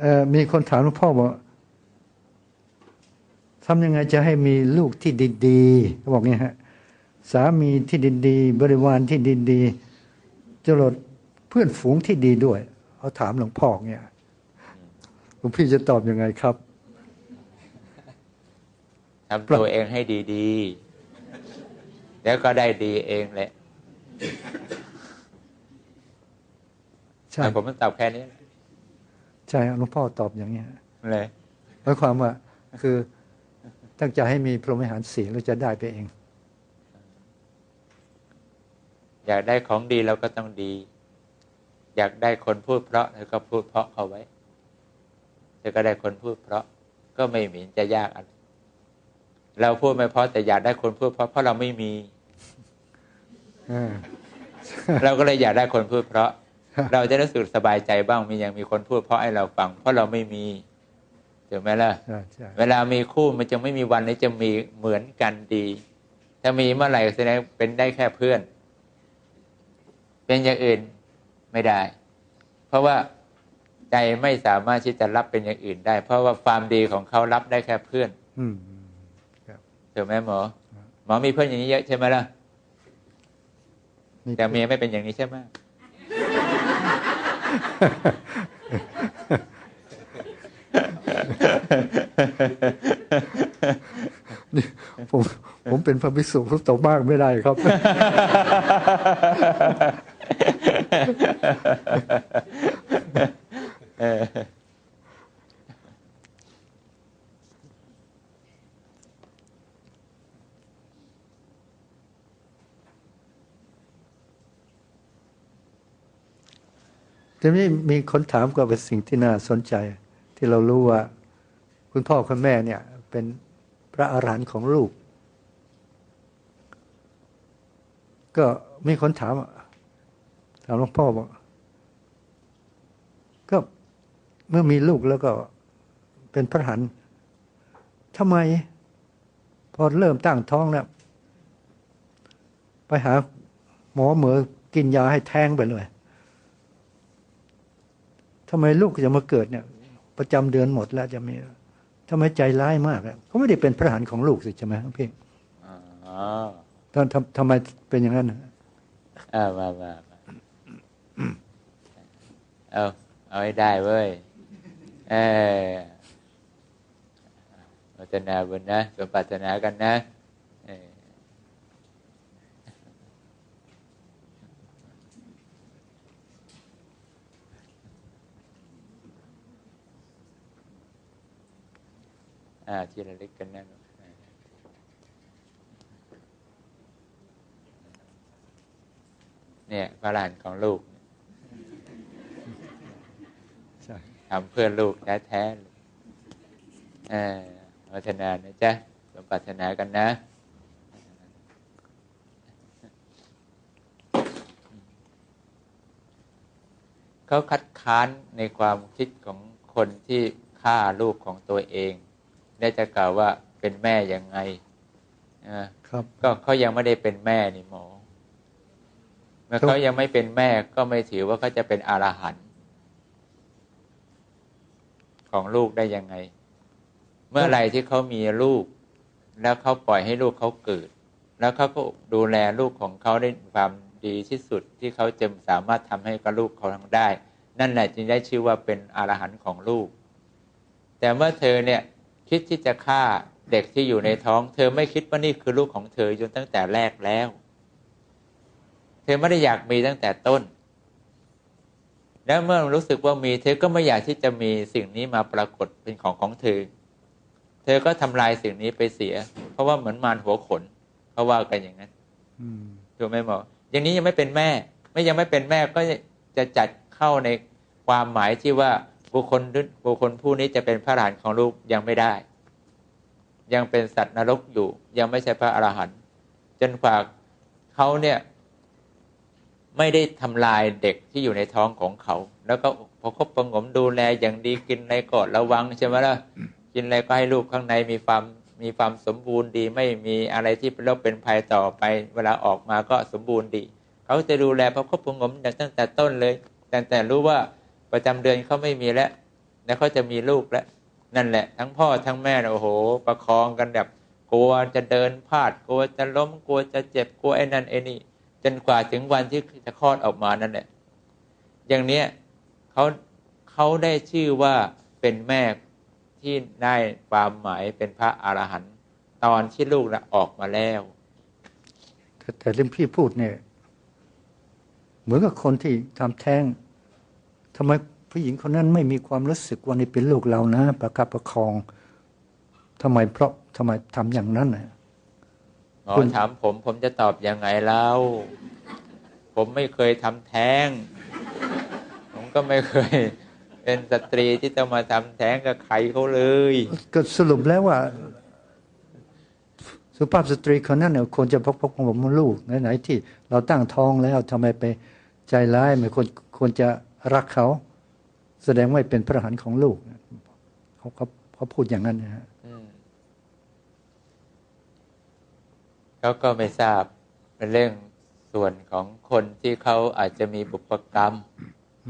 เอ่อมีคนถามหลวงพ่อบอกทำยังไงจะให้มีลูกที่ดีๆเขาบอกเนี่ยฮะสามีที่ดีๆบริวารที่ดีๆจรดเพื่อนฝูงที่ดีด้วยเอาถามหลวงพ่อเนี่ยหลวงพี่จะตอบยังไงครับทำตัวเองให้ดีๆ แล้วก็ได้ดีเองแหละใช่แต่ผมต้องตอบแค่นี้ ใช่หลวงพ่อตอบอย่างนี้ยเลยหมายความว่าคือตั้งใจให้มีพรหมวิหารสีเราจะได้ไปเอง อยากได้ของดีเราก็ต้องดี อยากได้คนพูดเพราะเราก็พูดเพราะเขาไว้จะก็ได้คนพูดเพราะ ก็ไม่เห็นจะยากอะไรเราพูดไม่เพราะแต่อยากได้คนพูดเพราะเพราะเราไม่มีอ่าเราก็เลยอยากได้คนพูดเพราะ เราจะรู้สึกสบายใจบ้างมียังมีคนพูดเพราะให้เราฟัง เพราะเราไม่มีถูกไหมล่ะใช่ใช่เวลามีคู่มันจะไม่มีวันนี้จะมีเหมือนกันดี ถ้ามีเมื่อไหร่แสดงเป็นได้แค่เพื่อน เป็นอย่างอื่นไม่ได้ เพราะว่าใจไม่สามารถที่จะรับเป็นอย่างอื่นได้ เพราะว่าความดีของเขารับได้แค่เพื่อนอืมถูกไหมหมอ หมอมีเพื่อนอย่างนี้เยอะใช่ไหมล่ะนี่แต่เมียไม่เป็นอย่างนี้ใช่ไหมนี่ ผมผมเป็นพระภิกษุผมตอบมากไม่ได้ครับ ออ ทีนี้มีคนถามก็เป็นสิ่งที่น่าสนใจ ที่เรารู้ว่า คุณพ่อคุณแม่เนี่ย เป็นพระอรหันต์ของลูก ก็มีคนถามถามหลวงพ่อบอกก็เมื่อมีลูกแล้วก็เป็นพระอรหันต์ทำไม พอเริ่มตั้งท้องแล้วไปหาหมอเหมือกินยาให้แท้งไปเลย ทำไมลูกจะมาเกิดเนี่ย ประจำเดือนหมดแล้วจะมีทำไมใจร้ายมากอะเขาไม่ได้เป็นพระหันของลูกสิใช่ไหมครับพี่อ๋อตอนทำทำไมเป็นอย่างนั้นอะเอามามามาเอาเอาให้ได้เว้ยเออพัฒนาบุญนะสมปรารถนากันนะเออ อ่าที่ระลึกกันนั่นเนี่ยพระหลานของลูกทำเพื่อลูกแท้ๆเลยพัฒนานะจ๊ะสมปรารถนากันนะเขาคัดค้านในความคิดของคนที่ฆ่าลูกของตัวเอง ได้จะกล่าวว่าเป็นแม่ยังไงอ่าครับ ก็เขายังไม่ได้เป็นแม่นี่หมอ เมื่อครับเขายังไม่เป็นแม่ก็ไม่ถือว่าเขาจะเป็นอรหันต์ของลูกได้ยังไง เมื่อไหร่ที่เขามีลูก แล้วเขาปล่อยให้ลูกเขาเกิด แล้วเขาก็ดูแลลูกของเขาได้ความดีที่สุดที่เขาจะสามารถทำให้กับลูกเขาทำได้ นั่นแหละจึงได้ชื่อว่าเป็นอรหันต์ของลูก แต่เมื่อเธอเนี่ย คิดที่จะฆ่าเด็กที่อยู่ในท้อง เธอไม่คิดว่านี่คือลูกของเธอจนตั้งแต่แรกแล้ว เธอไม่ได้อยากมีตั้งแต่ต้น แล้วเมื่อรู้สึกว่ามี เธอก็ไม่อยากที่จะมีสิ่งนี้มาปรากฏเป็นของของเธอ เธอก็ทำลายสิ่งนี้ไปเสีย เพราะว่าเหมือนมารหัวขนเขาว่ากันอย่างนั้นถูกไหมหมออย่างนี้ยังไม่เป็นแม่ ไม่ยังไม่เป็นแม่ก็จะจัดเข้าในความหมายที่ว่า บุคคลบุคคลผู้นี้จะเป็นพระอรหันต์ของลูกยังไม่ได้ ยังเป็นสัตว์นรกอยู่ ยังไม่ใช่พระอรหันต์จนฝากเขาเนี่ยไม่ได้ทำลายเด็กที่อยู่ในท้องของเขา แล้วก็พอคบประงมดูแลอย่างดีกินอะไรก็ระวังใช่ไหมล่ะกินอะไรก็ให้ลูกข้างในมีความมีความสมบูรณ์ดี ไม่มีอะไรที่เป็นโรคเป็นภัยต่อไป เวลาออกมาก็สมบูรณ์ดี เขาจะดูแลพระคบประงมตั้งแต่ต้นเลย แต่แต่รู้ว่า ประจำเดือนเขาไม่มีแล้ว แล้วเขาจะมีลูกแล้ว นั่นแหละ ทั้งพ่อทั้งแม่โอ้โห ประคองกันแบบกลัวจะเดินพลาดกลัวจะล้มกลัวจะเจ็บกลัวไอ้นั่นไอ้นี่ จนกว่าถึงวันที่จะคลอดออกมานั่นแหละ อย่างเนี้ยเขาเขาได้ชื่อว่าเป็นแม่ที่ได้ความหมายเป็นพระอรหันต์ตอนที่ลูกนะออกมาแล้วแต่แต่เรื่องพี่พูดเนี่ย เหมือนกับคนที่ทำแท้ง ทำไมผู้หญิงคนนั้นไม่มีความรู้สึกว่านี่เป็นลูกเรานะ ประคับประคองทำไมเพราะทำไมทำอย่างนั้นน่ะหมอคุณถามผมผมจะตอบยังไงเล่าผมไม่เคยทำแท้ง ผมก็ไม่เคยเป็นสตรีที่ต้องมาทำแท้งกับใครเขาเลย ก็สรุปแล้วว่า สุภาพสตรีคนนั้นเนี่ยควรจะพกพกผมลูกไหนๆที่ เราตั้งท้องแล้วทำไมไปใจร้ายไม่ควรควรจะ รักเขาแสดงว่าเป็นพระอรหันต์ของลูกเขาเขาเขาพูดอย่างนั้นนะฮะอืมเขาก็ไม่ทราบเป็นเรื่องส่วนของคนที่เขาอาจจะมีบุพกรรม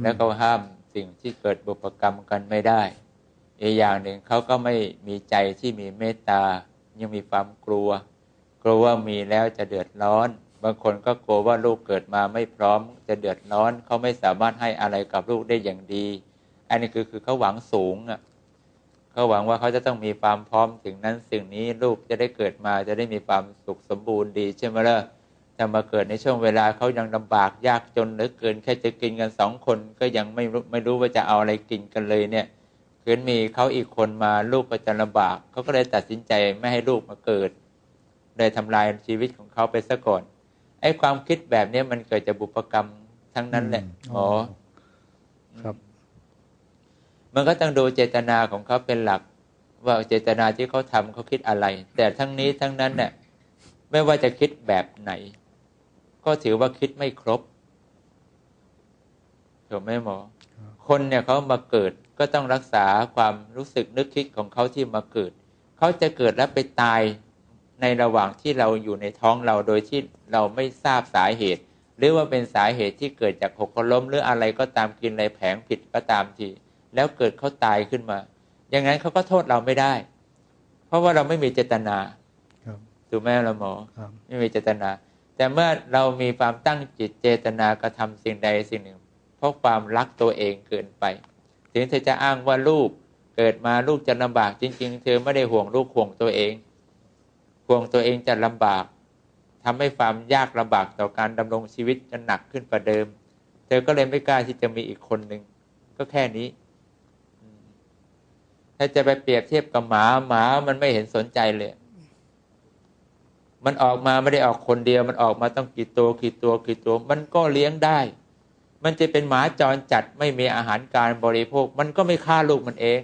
แล้วเขาห้ามสิ่งที่เกิดบุพกรรมกันไม่ได้ อีกอย่างหนึ่งเขาก็ไม่มีใจที่มีเมตตายังมีความกลัว กลัวว่ามีแล้วจะเดือดร้อน บางคนก็กลัวว่าลูกเกิดมาไม่พร้อม จะเดือดร้อนเขาไม่สามารถให้อะไรกับลูกได้อย่างดี อันนี้คือคือเขาหวังสูงอะเขาหวังว่าเขาจะต้องมีความพร้อมถึงนั้นสิ่งนี้ลูกจะได้เกิดมาจะได้มีความสุขสมบูรณ์ดีใช่ไหมล่ะแต่มาเกิดในช่วงเวลาเขายังลำบากยากจนเหลือเกินแค่จะกินกันสองคนก็ยังไม่รู้ไม่รู้ว่าจะเอาอะไรกินกันเลยเนี่ยคืนมีเขาอีกคนมาลูกก็จะลำบากเขาก็เลยตัดสินใจไม่ให้ลูกมาเกิดเลยทำลายชีวิตของเขาไปซะก่อน ไอ้ความคิดแบบนี้มันเกิดจากบุพกรรมทั้งนั้นแหละอืมอ๋อครับ มันก็ต้องดูเจตนาของเขาเป็นหลัก ว่าเจตนาที่เขาทำเขาคิดอะไร แต่ทั้งนี้ทั้งนั้นเนี่ยไม่ว่าจะคิดแบบไหน ก็ถือว่าคิดไม่ครบถูกไหมหมอ คนเนี่ยเขามาเกิดก็ต้องรักษาความรู้สึกนึกคิดของเขาที่มาเกิด เขาจะเกิดแล้วไปตาย ในระหว่างที่เราอยู่ในท้องเราโดยที่เราไม่ทราบสาเหตุ หรือว่าเป็นสาเหตุที่เกิดจากหกล้ม หรืออะไรก็ตามกินอะไรแผงผิดก็ตามที แล้วเกิดเขาตายขึ้นมา อย่างนั้นเขาก็โทษเราไม่ได้ เพราะว่าเราไม่มีเจตนาครับถูกไหมละหมอครับไม่มีเจตนา แต่เมื่อเรามีความตั้งจิตเจตนากระทำสิ่งใดสิ่งหนึ่ง เพราะความรักตัวเองเกินไป ถึงเธอจะอ้างว่าลูกเกิดมาลูกจะลำบากจริง ๆ เธอไม่ได้ห่วงลูกห่วงตัวเอง ห่วงตัวเองจะลำบากทำให้ความยากลำบากต่อการดำรงชีวิตจะหนักขึ้นกว่าเดิม เธอก็เลยไม่กล้าที่จะมีอีกคนหนึ่งก็แค่นี้ถ้าจะไปเปรียบเทียบกับหมาหมามันไม่เห็นสนใจเลย มันออกมาไม่ได้ออกคนเดียว มันออกมาต้องกี่ตัวกี่ตัวกี่ตัว มันก็เลี้ยงได้ มันจะเป็นหมาจรจัดไม่มีอาหารการบริโภค มันก็ไม่ฆ่าลูกมันเอง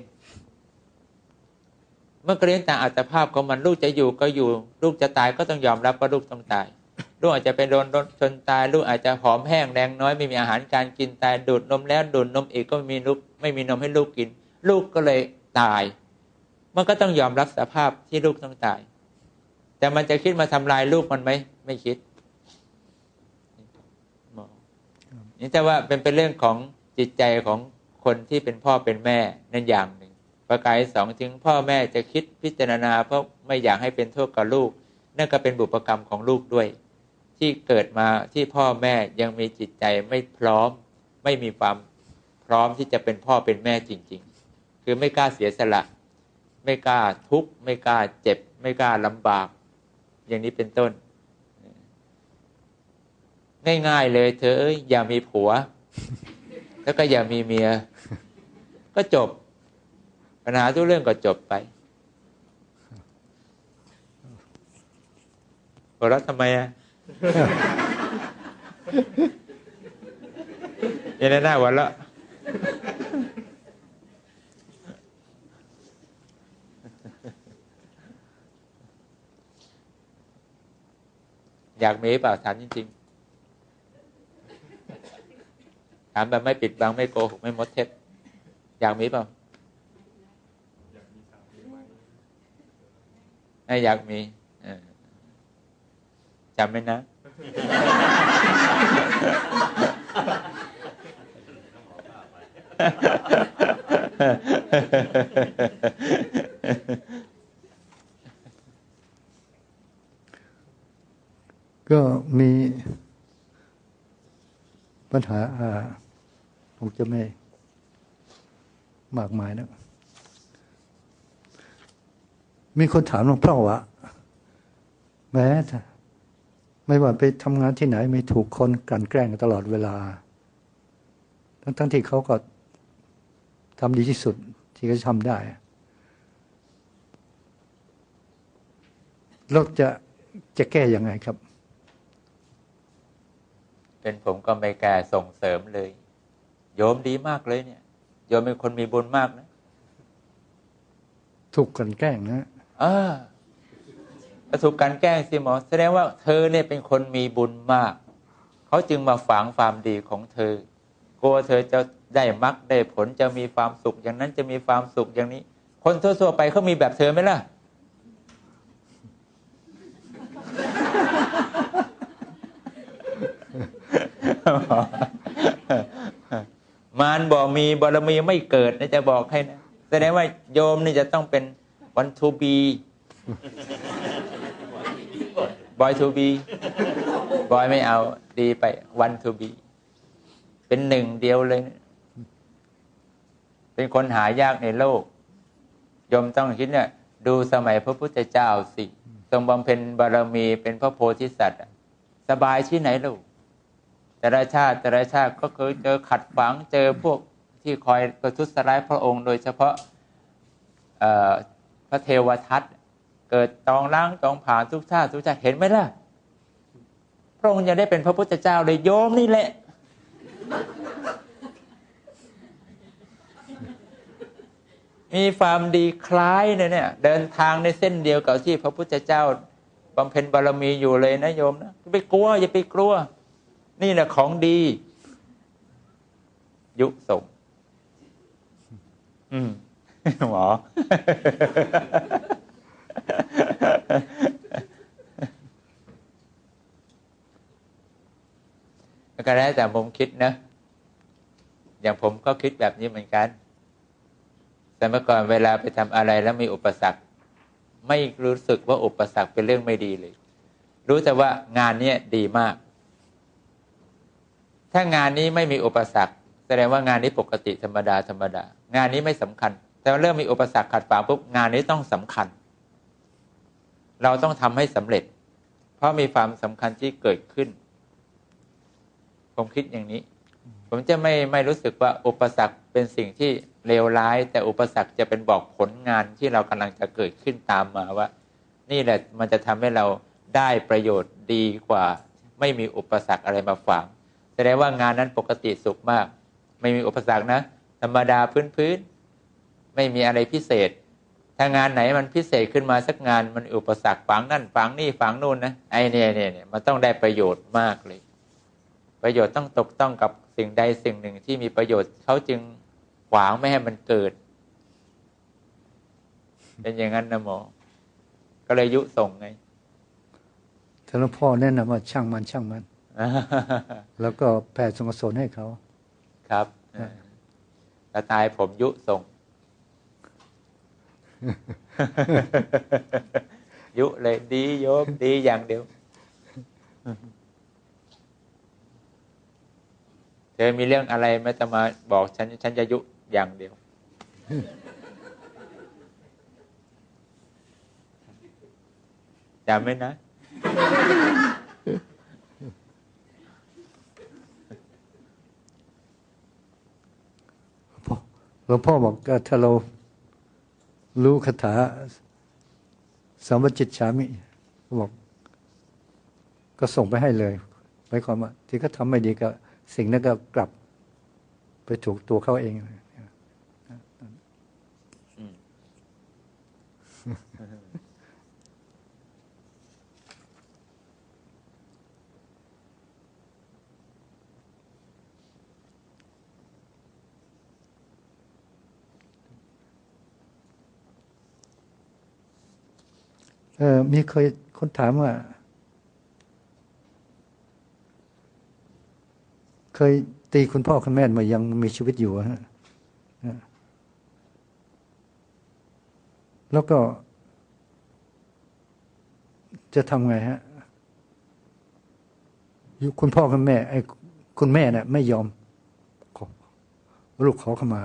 เมื่อเลี้ยงตามอัตภาพของมันลูกจะอยู่ก็อยู่ ลูกจะตายก็ต้องยอมรับว่าลูกต้องตาย ลูกอาจจะเป็นโดนรถชนตาย ลูกอาจจะหอมแห้งแรงน้อยไม่มีอาหารการกินตายดูดนมแล้วดูดนมอีกก็ไม่มีลูกไม่มีนมให้ลูกกิน ลูกก็เลยตาย มันก็ต้องยอมรับสภาพที่ลูกต้องตาย แต่มันจะคิดมาทำลายลูกมันไหมไม่คิดนี่แต่ว่าเป็นเป็นเรื่องของจิตใจของคนที่เป็นพ่อเป็นแม่นั่นอย่าง ประการที่สองถึงพ่อแม่จะคิดพิจารณา เพราะไม่อยากให้เป็นโทษกับลูก นั่นก็เป็นบุพกรรมของลูกด้วย ที่เกิดมาที่พ่อแม่ยังมีจิตใจไม่พร้อม ไม่มีความพร้อมที่จะเป็นพ่อเป็นแม่จริง ๆ คือไม่กล้าเสียสละ ไม่กล้าทุกข์ไม่กล้าเจ็บ ไม่กล้าลำบาก อย่างนี้เป็นต้น ง่ายๆเลยเธออย่ามีผัว แล้วก็อย่ามีเมีย ก็จบ ปัญหาทุกเรื่องก็จบไปหัวเราะทำไมอะยันหน้าหัวเราะอยากมีเปล่าถามจริงๆถามแบบไม่ปิดบังไม่โกหกไม่มดเท็จอยากมีเปล่า ไม่ อยากมีเออจำไว้นะ ก็มีปัญหาอ่าผมจะไม่มากมายนะ มีคนถามหลวงพ่อว่าแม้ถ้าไม่ว่าไปทำงานที่ไหนไม่ถูกคนกลั่นแกล้งตลอดเวลา ทั้งทั้งที่เขาก็ทำดีที่สุดที่เขาจะทำได้เราจะจะแก้ยังไงครับ เป็นผมก็ไม่กล้าส่งเสริมเลย โยมดีมากเลยเนี่ย โยมเป็นคนมีบุญมากนะ ถูกกลั่นแกล้งนะ ออถ้าถูกกลันแกล้งสิหมอ แสดงว่าเธอเนี่ยเป็นคนมีบุญมาก เขาจึงมาฝังความดีของเธอกลัวเธอจะได้มรรคได้ผลจะมีความสุข อย่างนั้นจะมีความสุขอย่างนี้ คนทั่วๆไปเขามีแบบเธอไหมล่ะ มารบอกมีบารมีไม่เกิดนะจะบอกให้นะแสดงว่าโยมนี่จะต้องเป็น วันทูบีบอยทูบีบอยไม่เอาดีไปวันทูบีเป็นหนึ่งเดียวเลย เป็นคนหายากในโลกยมต้องคิดเนี่ย ดูสมัยพระพุทธเจ้าสิทรงบำเพ็ญบารมีเป็นพระโพธิสัตว์สบายที่ไหนลูกแต่ละชาติแต่ละชาติก็เคยเจอขัดฝังเจอพวกที่คอยประทุษร้ายพระองค์ โดยเฉพาะ ระเทวทัตเกิดตองล้างตองผ่านทุกชาติทุกชาติเห็นไหมล่ะ พระองค์ยังได้เป็นพระพุทธเจ้าเลยโยมนี่แหละมีความดีคล้ายเนี่ยเนี่ย เดินทางในเส้นเดียวกับที่พระพุทธเจ้าบำเพ็ญบารมีอยู่เลยนะโยมนะอย่าไปกลัว อย่าไปกลัว นี่แหละของดี ยุส่งอืม หมอ ก็แล้วแต่ผมคิดนะ อย่างผมก็คิดแบบนี้เหมือนกัน แต่เมื่อก่อนเวลาไปทำอะไรแล้วมีอุปสรรค ไม่รู้สึกว่าอุปสรรคเป็นเรื่องไม่ดีเลย รู้แต่ว่างานเนี้ดีมาก ถ้างานนี้ไม่มีอุปสรรค แสดงว่างานนี้ปกติธรรมดาธรรมดา งานนี้ไม่สำคัญ แต่เริ่มมีอุปสรรคขัดขวางปุ๊บงานนี้ต้องสำคัญ เราต้องทำให้สำเร็จ เพราะมีความสำคัญที่เกิดขึ้น ผมคิดอย่างนี้ ผมจะไม่ไม่รู้สึกว่าอุปสรรคเป็นสิ่งที่เลวร้าย แต่อุปสรรคจะเป็นบอกผลงานที่เรากำลังจะเกิดขึ้นตามมาว่า นี่แหละมันจะทำให้เราได้ประโยชน์ดีกว่า ไม่มีอุปสรรคอะไรมาฝังแสดงว่างานนั้นปกติสุขมาก ไม่มีอุปสรรคนะ ธรรมดาพื้นๆ ไม่มีอะไรพิเศษ ถ้างานไหนมันพิเศษขึ้นมาสักงานมันอุปสรรคฝังนั่นฝังนี่ฝังนู่นนะไอเนี่ยเนี่ยเนี่ยมันต้องได้ประโยชน์มากเลย ประโยชน์ต้องตกต้องกับสิ่งใดสิ่งหนึ่งที่มีประโยชน์เขาจึงขวางไม่ให้มันเกิด เป็นอย่างนั้นนะหมอ ก็เลยยุส่งไงท่านหลวงพ่อแนะนำว่าช่างมันช่างมัน แล้วก็แผ่ส่วนกุศลให้เขา ครับถ้าตายผมยุส่ง ยุเลยดีโยมดีอย่างเดียวเธอมีเรื่องอะไรไม่จะมาบอกฉัน ฉันจะยุอย่างเดียว จำไว้นะ หลวงพ่อบอกถ้าเรา รู้คาถาสัมวจิตฉามิบอก ก็ส่งไปให้เลยหมายความว่าที่เขาทำไม่ดีก็สิ่งนั้นก็กลับไปถูกตัวเขาเองเออมีเคยคนถามว่า เคยตีคุณพ่อคุณแม่มายังมีชีวิตอยู่ฮะแล้วก็ จะทำไงฮะคุณพ่อคุณแม่ ไอ้คุณแม่เนี่ยไม่ยอมขอลูกขอเข้ามา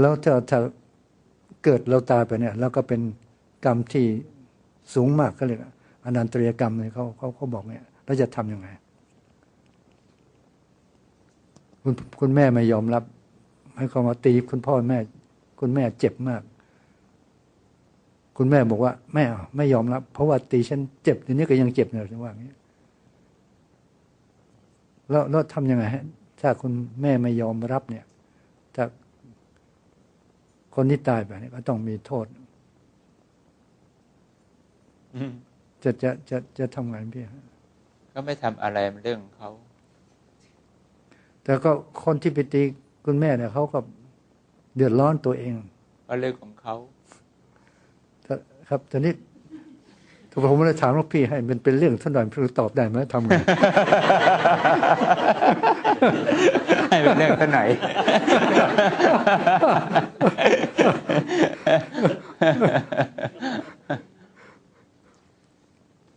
แล้วถ้าถ้ เกิดเราตายไปเนี่ยแล้วก็เป็นกรรมที่สูงมากก็เลยอนันตริยกรรมเนี่ยเขาเขาเขาบอกเนี่ยแล้วจะทำยังไง คุณคุณแม่ไม่ยอมรับ ให้เขามาตีคุณพ่อแม่ คุณแม่เจ็บมาก คุณแม่บอกว่าแม่อไม่ยอมรับ เพราะว่าตีฉันเจ็บทีนี้ก็ยังเจ็บเลยฉันว่าอย่างนี้แล้วแล้วทำยังไงฮะถ้าคุณแม่ไม่ยอมรับเนี่ย คนที่ตายไปเนี่ยก็ต้องมีโทษอืมจะจะจะจะทำไงพี่ฮะก็ไม่ทำอะไรมันเรื่องของเขา แต่ก็คนที่ไปตีคุณแม่เนี่ยเขาก็เดือดร้อนตัวเองก็เรื่องของเขาถ้าครับตอนนี้ถ้าผมไม่ได้ถามลูกพี่ให้ มันเป็นเรื่องท่านหน่อยพี่ตอบได้ไหมทำไง ให้เป็นเรื่องซะหน่อย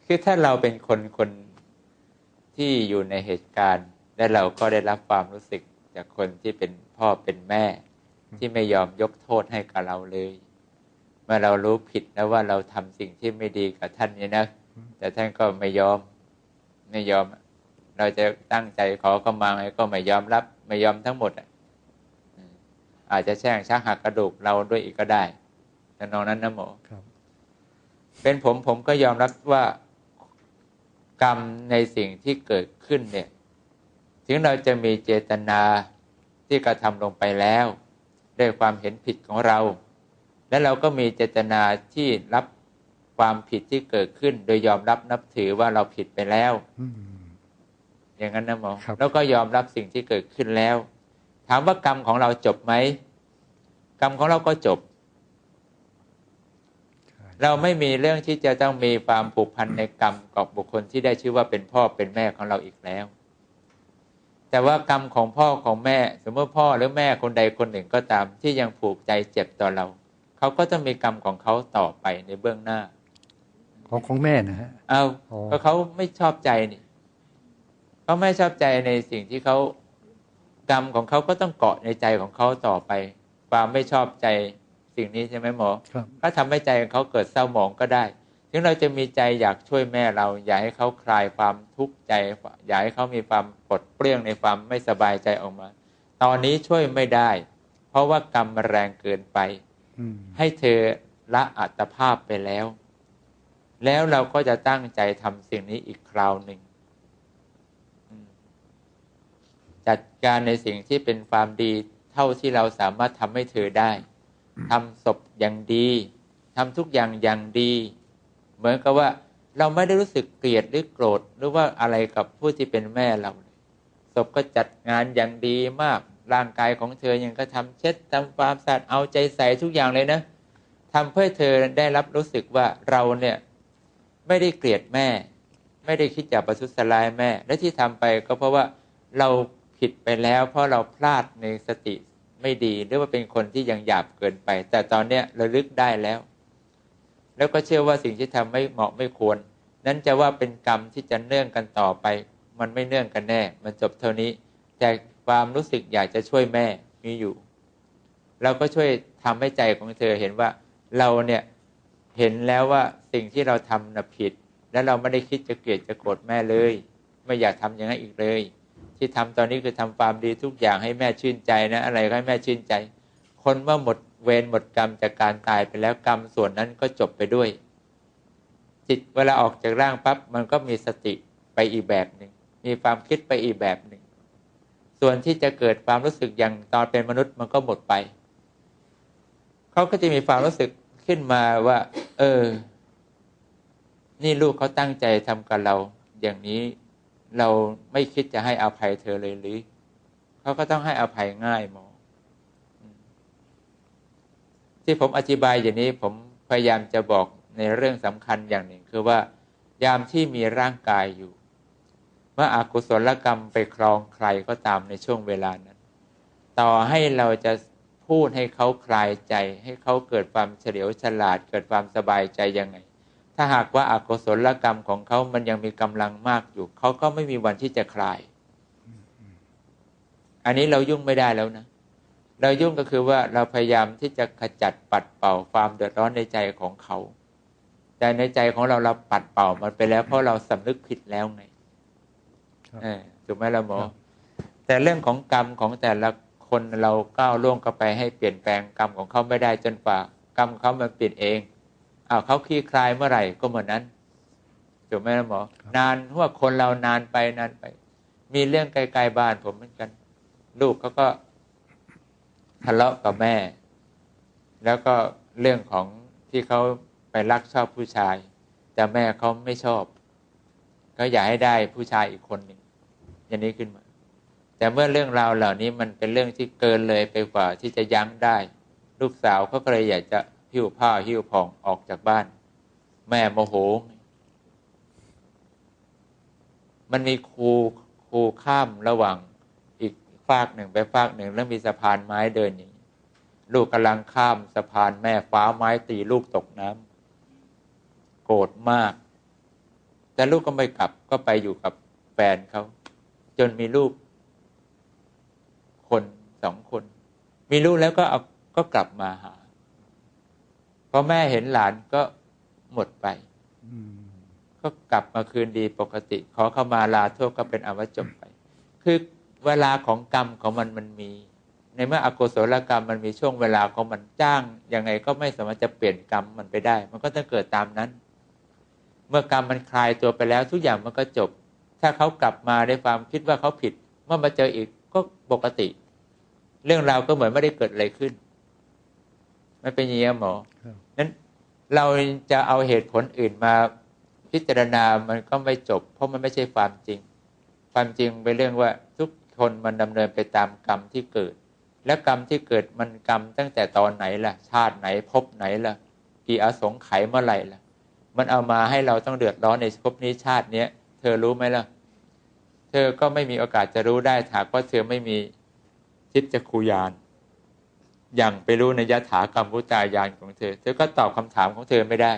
คือถ้าเราเป็นคนคนที่อยู่ในเหตุการณ์ และเราก็ได้รับความรู้สึกจากคนที่เป็นพ่อเป็นแม่ ที่ไม่ยอมยกโทษให้กับเราเลย เมื่อเรารู้ผิดแล้วว่าเราทำสิ่งที่ไม่ดีกับท่านเนี่ยนะ แต่ท่านก็ไม่ยอมไม่ยอมเราจะตั้งใจขอก็มาไงก็ไม่ยอมรับ ไม่ยอมทั้งหมดอะอืมอาจจะแช่งชักหักกระดูกเราด้วยอีกก็ได้แต่นองนั้นนะหมอครับเป็นผมผมก็ยอมรับว่ากรรมในสิ่งที่เกิดขึ้นเนี่ย ถึงเราจะมีเจตนาที่กระทำลงไปแล้ว ด้วยความเห็นผิดของเรา และเราก็มีเจตนาที่รับความผิดที่เกิดขึ้น โดยยอมรับนับถือว่าเราผิดไปแล้ว อืมอย่างนั้นนะหมอครับแล้วก็ยอมรับสิ่งที่เกิดขึ้นแล้ว ถามว่ากรรมของเราจบไหมกรรมของเราก็จบ เราไม่มีเรื่องที่จะต้องมีความผูกพันในกรรมกับบุคคลที่ได้ชื่อว่าเป็นพ่อเป็นแม่ของเราอีกแล้ว แต่ว่ากรรมของพ่อของแม่ สมมติพ่อหรือแม่คนใดคนหนึ่งก็ตามที่ยังผูกใจเจ็บต่อเราเขาก็ต้องมีกรรมของเขาต่อไปในเบื้องหน้า ของของแม่นะฮะเอาอ๋อก็เขาไม่ชอบใจนี่ เขาไม่ชอบใจในสิ่งที่เขากรรมของเขาก็ต้องเกาะในใจของเขาต่อไป ความไม่ชอบใจสิ่งนี้ใช่ไหมหมอครับก็ทำให้ใจของเขาเกิดเศร้าหมองก็ได้ถึงเราจะมีใจอยากช่วยแม่เรา อยากให้เขาคลายความทุกข์ใจ อยากให้เขามีความปลดเปลื้องในความไม่สบายใจออกมา ตอนนี้ช่วยไม่ได้ เพราะว่ากรรมมันแรงเกินไปอืมให้เธอละอัตภาพไปแล้ว แล้วเราก็จะตั้งใจทำสิ่งนี้อีกคราวหนึ่งอืม จัดการในสิ่งที่เป็นความดีเท่าที่เราสามารถทำให้เธอได้ทำศพอย่างดีทำทุกอย่างอย่างดี เหมือนกับว่าเราไม่ได้รู้สึกเกลียดหรือโกรธหรือว่าอะไรกับผู้ที่เป็นแม่เราเลยศพก็จัดงานอย่างดีมากร่างกายของเธอยังก็ทำเช็ดทำความสะอาดเอาใจใส่ทุกอย่างเลยนะทำเพื่อเธอได้รับรู้สึกว่าเราเนี่ยไม่ได้เกลียดแม่ ไม่ได้คิดจะประทุษร้ายแม่ และที่ทำไปก็เพราะว่าเรา ผิดไปแล้วเพราะเราพลาดในสติไม่ดี หรือว่าเป็นคนที่ยังหยาบเกินไป แต่ตอนเนี้ยระลึกได้แล้ว แล้วก็เชื่อว่าสิ่งที่ทำไม่เหมาะไม่ควร นั้นจะว่าเป็นกรรมที่จะเนื่องกันต่อไป มันไม่เนื่องกันแน่ มันจบเท่านี้ แต่ความรู้สึกอยากจะช่วยแม่มีอยู่ เราก็ช่วยทำให้ใจของเธอเห็นว่าเราเนี่ยเห็นแล้วว่าสิ่งที่เราทำน่ะผิด และเราไม่ได้คิดจะเกลียดจะโกรธแม่เลย ไม่อยากทำอย่างนั้นอีกเลย ที่ทำตอนนี้คือทำความดีทุกอย่างให้แม่ชื่นใจนะ อะไรก็ให้แม่ชื่นใจ คนเมื่อหมดเวรหมดกรรมจากการตายไปแล้วกรรมส่วนนั้นก็จบไปด้วย จิตเวลาออกจากร่างปั๊บมันก็มีสติไปอีกแบบหนึ่งมีความคิดไปอีกแบบหนึ่งส่วนที่จะเกิดความรู้สึกอย่างตอนเป็นมนุษย์มันก็หมดไปเขาก็จะมีความรู้สึกขึ้นมาว่า เออ นี่ลูกเขาตั้งใจทำกับเราอย่างนี้ เราไม่คิดจะให้อภัยเธอเลยหรือเขาก็ต้องให้อภัยง่ายหมอ ที่ผมอธิบายอย่างนี้ผมพยายามจะบอกในเรื่องสำคัญอย่างหนึ่ง คือว่ายามที่มีร่างกายอยู่ เมื่ออกุศลกรรมไปครองใครก็ตามในช่วงเวลานั้น ต่อให้เราจะพูดให้เขาคลายใจ ให้เขาเกิดความเฉลียวฉลาด เกิดความสบายใจยังไง ถ้าหากว่าอากุศลกรรมของเขามันยังมีกำลังมากอยู่ เขาก็ไม่มีวันที่จะคลาย อันนี้เรายุ่งไม่ได้แล้วนะ เรายุ่งก็คือว่าเราพยายามที่จะขจัดปัดเป่าความเดือดร้อนในใจของเขา แต่ในใจของเราเราปัดเป่ามันไปแล้วเพราะเราสำนึกผิดแล้วไงครับเออถูกไหมล่ะหมอครับแต่เรื่องของกรรมของแต่ละคนเราก้าวล่วงเข้าไปให้เปลี่ยนแปลงกรรมของเขาไม่ได้จนกว่ากรรมเขามันเปลี่ยนเอง อ้าวเขาคลี่คลายเมื่อไหร่ก็เหมือนนั้นถูกไหมล่ะหมอ นานเพราะว่าคนเรานานไปนานไป มีเรื่องไกลๆบ้านผมเหมือนกัน ลูกเขาก็ทะเลาะกับแม่ แล้วก็เรื่องของที่เขาไปรักชอบผู้ชาย แต่แม่เขาไม่ชอบเขาอยากให้ได้ผู้ชายอีกคนหนึ่งอย่างนี้ขึ้นมา แต่เมื่อเรื่องราวเหล่านี้มันเป็นเรื่องที่เกินเลยไปกว่าที่จะยั้งได้ ลูกสาวเขาก็เลยอยากจะ หิ้วผ้าหิ้วผ่องออกจากบ้าน แม่โมโห มันมีครูครูข้ามระหว่างอีกฝากหนึ่งไปฝากหนึ่งแล้วมีสะพานไม้เดินอย่างนี้ลูกกำลังข้ามสะพานแม่ฟ้าไม้ตีลูกตกน้ำโกรธมาก แต่ลูกก็ไม่กลับก็ไปอยู่กับแฟนเขาจนมีลูก คนสองคน มีลูกแล้วก็เอาก็กลับมาหา พอแม่เห็นหลานก็หมดไปอืมก็กลับมาคืนดีปกติ ขอเข้ามาลาโทษก็เป็นอวจบไป คือเวลาของกรรมของมันมันมี ในเมื่ออกุศลกรรมมันมีช่วงเวลาของมันจ้างยังไงก็ไม่สามารถจะเปลี่ยนกรรมมันไปได้ มันก็ต้องเกิดตามนั้น เมื่อกรรมมันคลายตัวไปแล้วทุกอย่างมันก็จบ ถ้าเขากลับมาในความคิดว่าเขาผิด เมื่อมาเจออีกก็ปกติ เรื่องราวก็เหมือนไม่ได้เกิดอะไรขึ้น ไม่เป็นอย่างนี้หมอครับนั้นเราจะเอาเหตุผลอื่นมาพิจารณามันก็ไม่จบ เพราะมันไม่ใช่ความจริง ความจริงเป็นเรื่องว่าทุกคนมันดำเนินไปตามกรรมที่เกิด และกรรมที่เกิดมันกรรมตั้งแต่ตอนไหนล่ะ ชาติไหนภพไหนล่ะ กี่อสงไขยเมื่อไหร่ล่ะ มันเอามาให้เราต้องเดือดร้อนในภพนี้ชาติเนี้ยเธอรู้ไหมล่ะ เธอก็ไม่มีโอกาสจะรู้ได้ถ้าหากว่าเธอไม่มีทิพจักขุยาน อย่างไปรู้ในยถากรรมพุตายานของเธอ เธอก็ตอบคำถามของเธอไม่ได้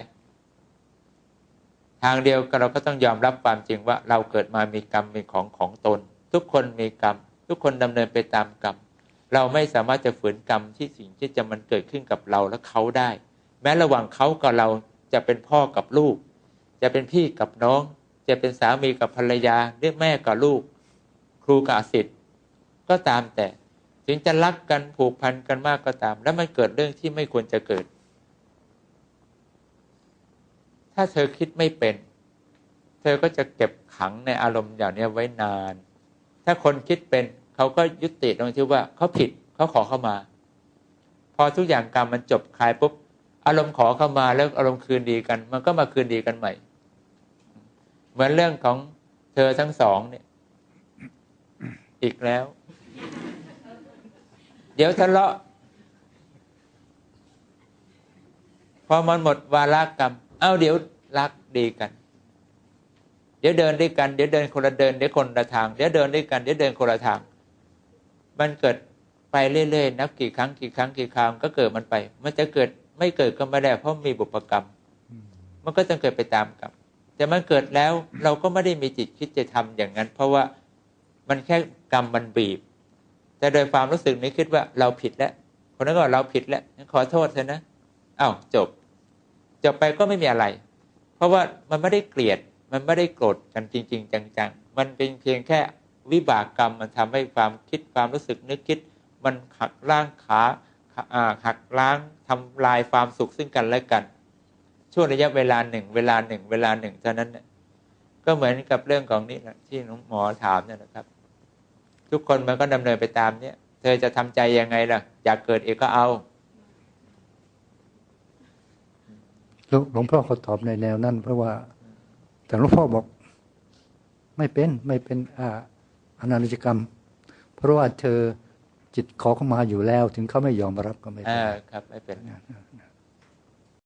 ทางเดียวกันเราก็ต้องยอมรับความจริงว่าเราเกิดมามีกรรมมีของของตน ทุกคนมีกรรม ทุกคนดำเนินไปตามกรรม เราไม่สามารถจะฝืนกรรมที่สิ่งที่จะมันเกิดขึ้นกับเราและเขาได้ แม้ระหว่างเขากับเราจะเป็นพ่อกับลูก จะเป็นพี่กับน้อง จะเป็นสามีกับภรรยาหรือแม่กับลูก ครูกับศิษย์ก็ตามแต่ ถึงจะรักกันผูกพันกันมากก็ตาม แล้วมันเกิดเรื่องที่ไม่ควรจะเกิด ถ้าเธอคิดไม่เป็น เธอก็จะเก็บขังในอารมณ์อย่างนี้ไว้นาน ถ้าคนคิดเป็นเขาก็ยุติตรงที่ว่าเขาผิดเขาขอเข้ามา พอทุกอย่างกรรมมันจบคลายปุ๊บอารมณ์ขอเข้ามาแล้วอารมณ์คืนดีกัน มันก็มาคืนดีกันใหม่ เหมือนเรื่องของเธอทั้งสองเนี่ย อีกแล้ว เดี๋ยวทะเลาะ พอมันหมดวาระกรรม เอ้าเดี๋ยวรักดีกัน เดี๋ยวเดินด้วยกัน เดี๋ยวเดินคนละเดิน เดี๋ยวคนละทาง เดี๋ยวเดินด้วยกัน เดี๋ยวเดินคนละทาง มันเกิดไปเรื่อยๆ นับกี่ครั้งกี่ครั้งกี่ครั้งก็เกิดมันไป มันจะเกิดไม่เกิดก็ไม่ได้เพราะมีบุพกรรม มันก็ต้องเกิดไปตามกรรม แต่มันเกิดแล้วเราก็ไม่ได้มีจิตคิดจะทำอย่างนั้น เพราะว่ามันแค่กรรมมันบีบ แต่โดยความรู้สึกนี้คิดว่าเราผิดแล้วคนนั้นก็เราผิดแล้วขอโทษเถอะนะอ้าวจบ จบไปก็ไม่มีอะไร เพราะว่ามันไม่ได้เกลียดมันไม่ได้โกรธกันจริง ๆ จังๆ มันเป็นเพียงแค่วิบากกรรมมันทำให้ความคิดความรู้สึกนึกคิด มันหักล้างขาหักล้างทำลายความสุขซึ่งกันและกัน ช่วงระยะเวลาหนึ่ง เวลาหนึ่ง เวลาหนึ่งเท่านั้น ก็เหมือนกับเรื่องของนี้แหละที่น้องหมอถามเนี่ยนะครับ ทุกคนมันก็ดำเนินไปตามเนี้ยเธอจะทำใจยังไงล่ะ อยากเกิดอีกก็เอาแล้วหลวงพ่อเขาตอบในแนวนั้น เพราะว่า แต่หลวงพ่อบอกไม่เป็นไม่เป็นอ่าอนานิจกรรม เพราะว่าเธอจิตขอเข้ามาอยู่แล้ว ถึงเขาไม่ยอมรับก็ไม่เป็นอ่าไรครับ ไม่เป็นนะ